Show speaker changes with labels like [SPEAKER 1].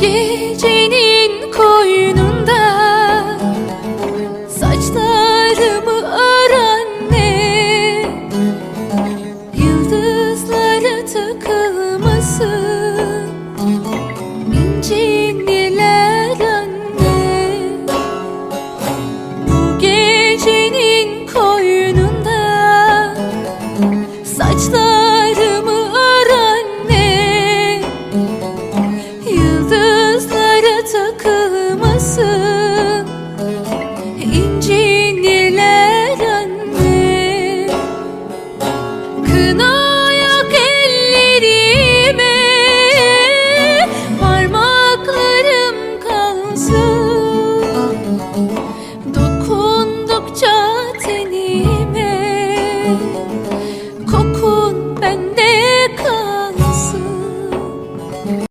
[SPEAKER 1] Gecenin koynunda. Saçlarımı aran ne Yıldızlara takılmasın. İnciniler anne? Bu gecenin